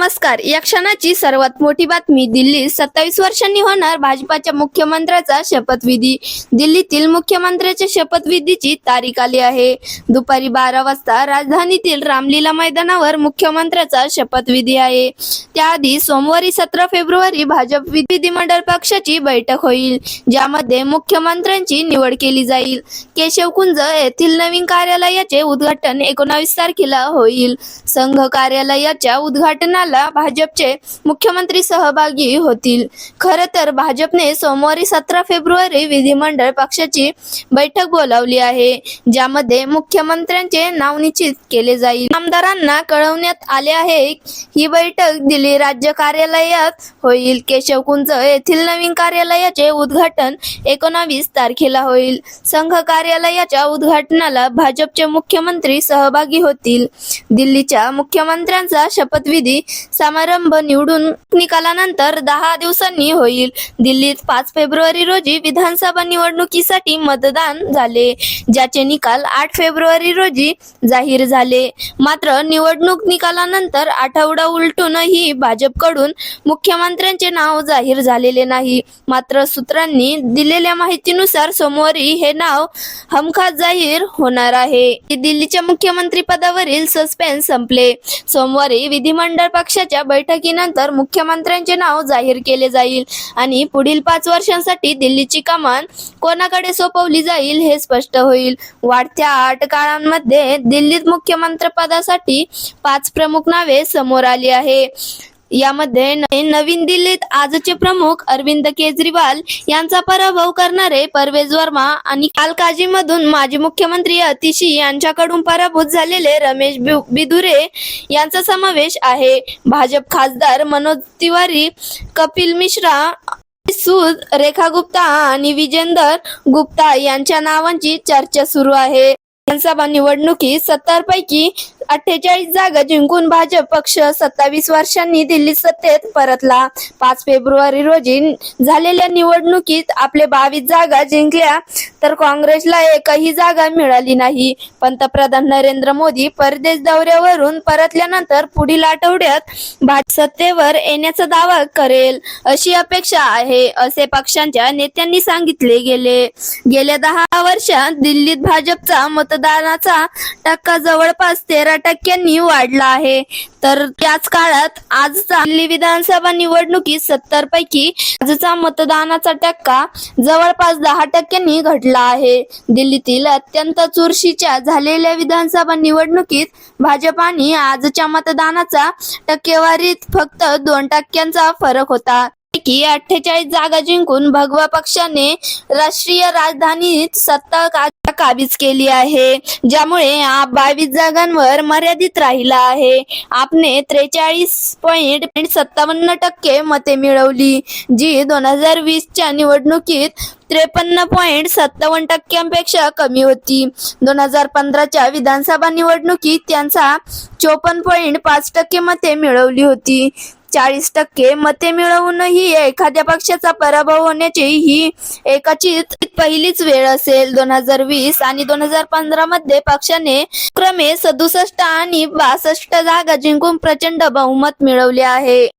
नमस्कार. या क्षणाची सर्वात मोठी बातमी दिल्लीत सत्तावीस वर्षांनी होणार भाजपाच्या मुख्यमंत्र्याचा शपथविधी. दिल्लीतील मुख्यमंत्र्याच्या शपथविधीची तारीख आली आहे. दुपारी बारा वाजता राजधानीतील रामलीला मैदानावर मुख्यमंत्र्याचा शपथविधी आहे. त्याआधी सोमवारी सतरा फेब्रुवारी भाजप विधिमंडळ पक्षाची बैठक होईल ज्यामध्ये मुख्यमंत्र्यांची निवड केली जाईल. केशवकुंज येथील नवीन कार्यालयाचे उद्घाटन एकोणावीस तारखेला होईल. संघ कार्यालयाच्या उद्घाटनाला भाजपचे मुख्यमंत्री सहभागी होतील. खर तर भाजपने सोमवारी सतरा फेब्रुवारी विधिमंडळ पक्षाची बैठक बोलावली आहे ज्यामध्ये मुख्यमंत्र्यांचे नाव निश्चित केले जाईल. आमदारांना कळवण्यात आले आहे ही बैठक दिल्ली राज्य कार्यालयात होईल. केशवकुंज येथील नवीन कार्यालयाचे उद्घाटन एकोणावीस तारखेला होईल. संघ कार्यालयाच्या उद्घाटनाला भाजपचे मुख्यमंत्री सहभागी होतील. दिल्लीच्या मुख्यमंत्र्यांचा शपथविधी समारंभ निवडून निकालानंतर दहा दिवसांनी होईल. दिल्लीत पाच फेब्रुवारी रोजी विधानसभा निवडणुकीसाठी मतदान झाले ज्याचे निकाल आठ फेब्रुवारी रोजी जाहीर झाले. मात्र निवडणूक निकालानंतर आठवडा उलटूनही भाजपकडून मुख्यमंत्र्यांचे नाव जाहीर झालेले नाही. मात्र सूत्रांनी दिलेल्या माहितीनुसार सोमवारी हे नाव हमखास जाहीर होणार आहे. दिल्लीच्या मुख्यमंत्री पदावरील सस्पेन्स संपले. सोमवारी विधिमंडळ पक्षाच्या बैठकीनंतर मुख्यमंत्र्यांचे नाव जाहीर केले जाईल आणि पुढील पाच वर्षांसाठी दिल्लीची कमान कोणाकडे सोपवली जाईल हे स्पष्ट होईल. वाढत्या आठ काळांमध्ये दिल्लीत मुख्यमंत्रीपदासाठी पाच प्रमुख नावे समोर आली आहे. यामध्ये नवीन दिल्लीत आजचे प्रमुख अरविंद केजरीवाल यांचा पराभव करणारे परवेज वर्मा आणि कालकाजीमधून माजी मुख्यमंत्री अतिशी यांच्याकडून पराभूत झालेले रमेश बिधुरे यांचा समावेश आहे. भाजप खासदार मनोज तिवारी कपिल मिश्रा सूद रेखा गुप्ता आणि विजेंदर गुप्ता यांच्या नावांची चर्चा सुरू आहे. विधानसभा निवडणुकीत सत्तर पैकी अठ्ठेचाळीस जागा जिंकून भाजप पक्ष सत्तावीस वर्षांनी दिल्ली सत्तेत परतला. पाच फेब्रुवारी रोजी झालेल्या निवडणुकीत आपले बावीस जागा जिंकल्या तर काँग्रेसला एकही जागा मिळाली नाही. पंतप्रधान नरेंद्र मोदी परदेश दौऱ्यावरून परतल्यानंतर पुढील आठवड्यात भाजप सत्तेवर येण्याचा दावा करेल अशी अपेक्षा आहे असे पक्षांच्या नेत्यांनी सांगितले गेले. गेल्या दहा वर्षात दिल्लीत भाजपचा मतदानाचा टक्का जवळपास तेरा टक्क्यांनी वाढला आहे. तर त्याच काळात आजचा दिल्ली विधानसभा निवडणुकीत सत्तर पैकी आजचा मतदानाचा टक्का जवळपास दहा टक्क्यांनी घटला आहे. दिल्लीतील अत्यंत चुरशीच्या झालेल्या विधानसभा निवडणुकीत भाजपाने आजच्या मतदानाचा टक्केवारीत फक्त दोन टक्क्यांचा फरक होता. पैकी अठ्ठेचाळीस जागा जिंकून भगवा पक्षाने राष्ट्रीय राजधानीत सत्ता काबीज केली आहे ज्यामुळे आप बावीस जागांवर मर्यादित राहिला आहे. आपने त्रेचाळीस पॉइंट सत्तावन्न टक्के मते मिळवली जी दोन हजार वीसच्या निवडणुकीत त्रेपन्न पॉईंट सत्तावन्न टक्क्यांपेक्षा कमी होती. दोन हजार पंधराच्या विधानसभा निवडणुकीत त्यांचा चोपन्न पॉइंट पाच टक्के मते मिळवली होती. चाळीस टक्के मते मिळवूनही एखाद्या पक्षाचा पराभव होण्याची ही एकाची पहिलीच वेळ असेल. दोन हजार वीस आणि दोन हजार पंधरा मध्ये पक्षाने क्रमे सदुसष्ट आणि बासष्ट जागा जिंकून प्रचंड बहुमत मिळवले आहे.